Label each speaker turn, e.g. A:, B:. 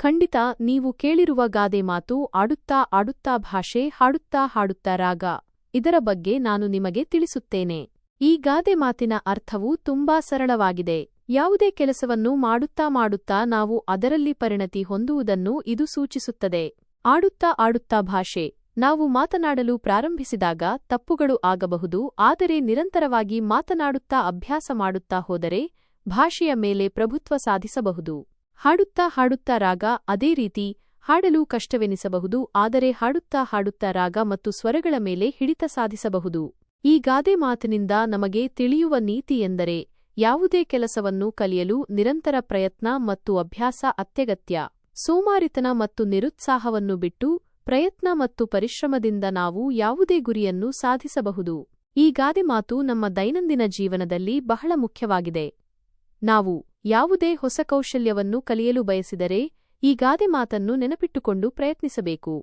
A: ಖಂಡಿತ ನೀವು ಕೇಳಿರುವ ಗಾದೆ ಮಾತು ಆಡುತ್ತಾ ಆಡುತ್ತಾ ಭಾಷೆ, ಹಾಡುತ್ತಾ ಹಾಡುತ್ತಾ ರಾಗ. ಇದರ ಬಗ್ಗೆ ನಾನು ನಿಮಗೆ ತಿಳಿಸುತ್ತೇನೆ. ಈ ಗಾದೆ ಮಾತಿನ ಅರ್ಥವು ತುಂಬಾ ಸರಳವಾಗಿದೆ. ಯಾವುದೇ ಕೆಲಸವನ್ನು ಮಾಡುತ್ತಾ ಮಾಡುತ್ತಾ ನಾವು ಅದರಲ್ಲಿ ಪರಿಣತಿ ಹೊಂದುವುದನ್ನು ಇದು ಸೂಚಿಸುತ್ತದೆ. ಆಡುತ್ತಾ ಆಡುತ್ತಾ ಭಾಷೆ. ನಾವು ಮಾತನಾಡಲು ಪ್ರಾರಂಭಿಸಿದಾಗ ತಪ್ಪುಗಳು ಆಗಬಹುದು, ಆದರೆ ನಿರಂತರವಾಗಿ ಮಾತನಾಡುತ್ತಾ ಅಭ್ಯಾಸ ಮಾಡುತ್ತಾ ಹೋದರೆ ಭಾಷೆಯ ಮೇಲೆ ಪ್ರಭುತ್ವ ಸಾಧಿಸಬಹುದು. ಹಾಡುತ್ತಾ ಹಾಡುತ್ತಾ ರಾಗ ಅದೇ ರೀತಿ ಹಾಡಲು ಕಷ್ಟವೆನಿಸಬಹುದು, ಆದರೆ ಹಾಡುತ್ತಾ ಹಾಡುತ್ತಾ ರಾಗ ಮತ್ತು ಸ್ವರಗಳ ಮೇಲೆ ಹಿಡಿತ ಸಾಧಿಸಬಹುದು. ಈ ಗಾದೆ ಮಾತಿನಿಂದ ನಮಗೆ ತಿಳಿಯುವ ನೀತಿ ಎಂದರೆ ಯಾವುದೇ ಕೆಲಸವನ್ನು ಕಲಿಯಲು ನಿರಂತರ ಪ್ರಯತ್ನ ಮತ್ತು ಅಭ್ಯಾಸ ಅತ್ಯಗತ್ಯ. ಸೋಮಾರಿತನ ಮತ್ತು ನಿರುತ್ಸಾಹವನ್ನು ಬಿಟ್ಟು ಪ್ರಯತ್ನ ಮತ್ತು ಪರಿಶ್ರಮದಿಂದ ನಾವು ಯಾವುದೇ ಗುರಿಯನ್ನು ಸಾಧಿಸಬಹುದು. ಈ ಗಾದೆ ಮಾತು ನಮ್ಮ ದೈನಂದಿನ ಜೀವನದಲ್ಲಿ ಬಹಳ ಮುಖ್ಯವಾಗಿದೆ. ನಾವು ಯಾವುದೇ ಹೊಸ ಕೌಶಲ್ಯವನ್ನು ಕಲಿಯಲು ಬಯಸಿದರೆ ಈ ಗಾದೆ ಮಾತನ್ನು ನೆನಪಿಟ್ಟುಕೊಂಡು ಪ್ರಯತ್ನಿಸಬೇಕು.